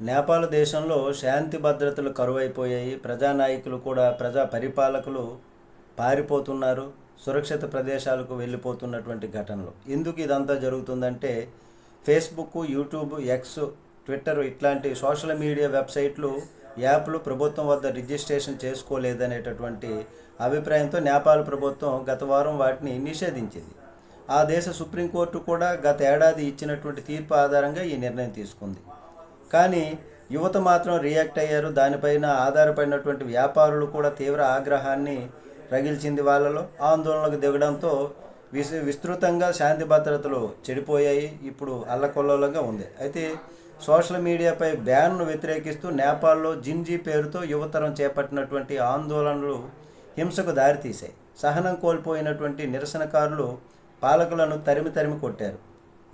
నేపాల్ దేశంలో శాంతి భద్రతలు కరువైపోయాయి. ప్రజానాయకులు కూడా ప్రజా పరిపాలకులు పారిపోతున్నారు. సురక్షిత ప్రదేశాలకు వెళ్ళిపోతున్నటువంటి ఘటనలు. ఎందుకు ఇదంతా జరుగుతుందంటే ఫేస్బుక్ యూట్యూబ్ ఎక్స్ ట్విట్టర్ ఇట్లాంటి సోషల్ మీడియా వెబ్సైట్లు యాప్లు ప్రభుత్వం వద్ద రిజిస్ట్రేషన్ చేసుకోలేదనేటటువంటి అభిప్రాయంతో నేపాల్ ప్రభుత్వం గత వారం వాటిని నిషేధించింది. ఆ దేశ సుప్రీంకోర్టు కూడా గత ఏడాది ఇచ్చినటువంటి తీర్పు ఆధారంగా ఈ నిర్ణయం తీసుకుంది. కానీ యువత మాత్రం రియాక్ట్ అయ్యారు. దానిపైన ఆధారపడినటువంటి వ్యాపారులు కూడా తీవ్ర ఆగ్రహాన్ని రగిల్చింది వాళ్ళలో. ఆందోళనకు దిగడంతో విస్ విస్తృతంగా శాంతి భద్రతలు చెడిపోయాయి. ఇప్పుడు అల్లకొల్లోలంగా ఉంది. అయితే సోషల్ మీడియాపై బ్యాన్ను వ్యతిరేకిస్తూ నేపాల్లో జింజీ పేరుతో యువతరం చేపట్టినటువంటి ఆందోళనలు హింసకు దారితీశాయి. సహనం కోల్పోయినటువంటి నిరసనకారులు పాలకులను తరిమి తరిమి కొట్టారు.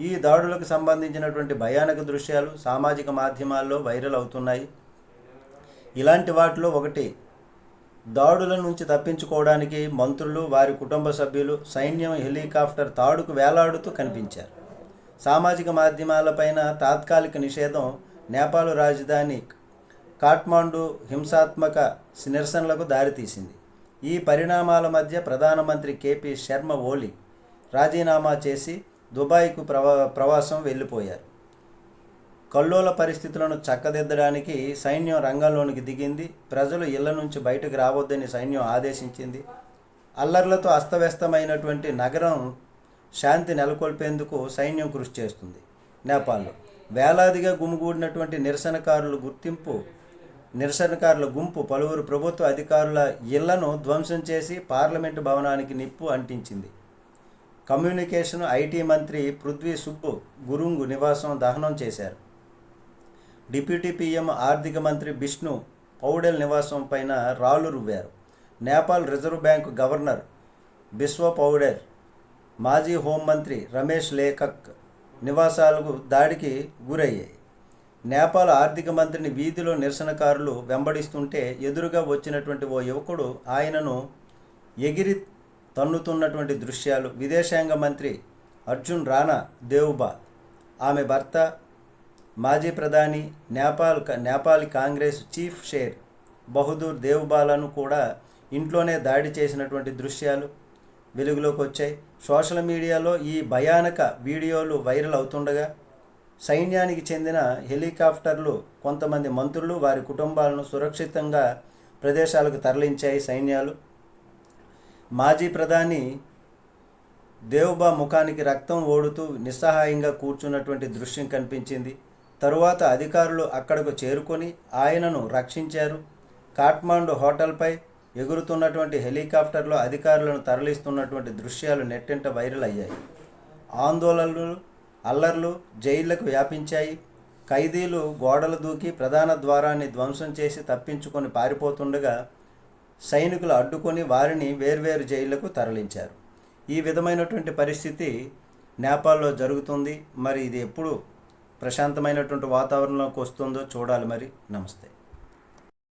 ఈ దాడులకు సంబంధించినటువంటి భయానక దృశ్యాలు సామాజిక మాధ్యమాల్లో వైరల్ అవుతున్నాయి. ఇలాంటి వాటిలో ఒకటి దాడుల నుంచి తప్పించుకోవడానికి మంత్రులు వారి కుటుంబ సభ్యులు సైన్యం హెలికాప్టర్ తాడుకు వేలాడుతూ కనిపించారు. సామాజిక మాధ్యమాలపైన తాత్కాలిక నిషేధం నేపాల్ రాజధాని కాఠ్మాండు హింసాత్మక నిరసనలకు దారితీసింది. ఈ పరిణామాల మధ్య ప్రధానమంత్రి కేపీ శర్మ ఓలి రాజీనామా చేసి దుబాయ్కు ప్రవా ప్రవాసం వెళ్ళిపోయారు. కల్లోల పరిస్థితులను చక్కదిద్దడానికి సైన్యం రంగంలోనికి దిగింది. ప్రజలు ఇళ్ళ నుంచి బయటకు రావద్దని సైన్యం ఆదేశించింది. అల్లర్లతో అస్తవ్యస్తమైనటువంటి నగరం శాంతి నెలకొల్పేందుకు సైన్యం కృషి చేస్తుంది. నేపాల్లో వేలాదిగా గుమిగూడినటువంటి నిరసనకారుల గుర్తింపు నిరసనకారుల గుంపు పలువురు ప్రభుత్వ అధికారుల ఇళ్ళను ధ్వంసం చేసి పార్లమెంటు భవనానికి నిప్పు అంటించింది. కమ్యూనికేషన్ ఐటీ మంత్రి పృథ్వీ సుబ్బు గురుంగు నివాసం దహనం చేశారు. డిప్యూటీ పీఎం ఆర్థిక మంత్రి బిష్ణు పౌడెల్ నివాసం పైన రాళ్ళు రువ్వారు. Nepal reserve bank governor Bishwa Paudel మాజీ హోంమంత్రి రమేష్ లేఖక్ నివాసాలకు దాడికి గురయ్యాయి. నేపాల్ ఆర్థిక మంత్రిని వీధిలో నిరసనకారులు వెంబడిస్తుంటే ఎదురుగా వచ్చినటువంటి ఓ యువకుడు ఆయనను ఎగిరి తన్నుతున్నటువంటి దృశ్యాలు. విదేశాంగ మంత్రి అర్జున్ రాణా దేవ్బా. ఆమె భర్త మాజీ ప్రధాని నేపాల్ నేపాలి కాంగ్రెస్ చీఫ్ షేర్. బహదూర్ దేవ్బాలను కూడా ఇంట్లోనే దాడి చేసినటువంటి దృశ్యాలు వెలుగులోకి వచ్చాయి. సోషల్ మీడియాలో ఈ భయానక వీడియోలు వైరల్ అవుతుండగా సైన్యానికి చెందిన హెలికాప్టర్లు కొంతమంది మంత్రులు వారి కుటుంబాలను సురక్షితంగా ప్రదేశాలకు తరలించాయి సైన్యాలు. మాజీ ప్రధాని దేవుబా ముఖానికి రక్తం ఓడుతూ నిస్సహాయంగా కూర్చున్నటువంటి దృశ్యం కనిపించింది. తరువాత అధికారులు అక్కడకు చేరుకొని ఆయనను రక్షించారు. కాఠ్మాండు హోటల్పై ఎగురుతున్నటువంటి హెలికాప్టర్లో అధికారులను తరలిస్తున్నటువంటి దృశ్యాలు నెట్టింట వైరల్ అయ్యాయి. ఆందోళనలు అల్లర్లు జైళ్ళకు వ్యాపించాయి. ఖైదీలు గోడలు దూకి ప్రధాన ద్వారాన్ని ధ్వంసం చేసి తప్పించుకొని పారిపోతుండగా సైనికులు అడ్డుకొని వారిని వేర్వేరు జైళ్ళకు తరలించారు. ఈ విధమైనటువంటి పరిస్థితి నేపాల్లో జరుగుతుంది. మరి ఇది ఎప్పుడు ప్రశాంతమైనటువంటి వాతావరణంలోకి వస్తుందో చూడాలి మరి. నమస్తే.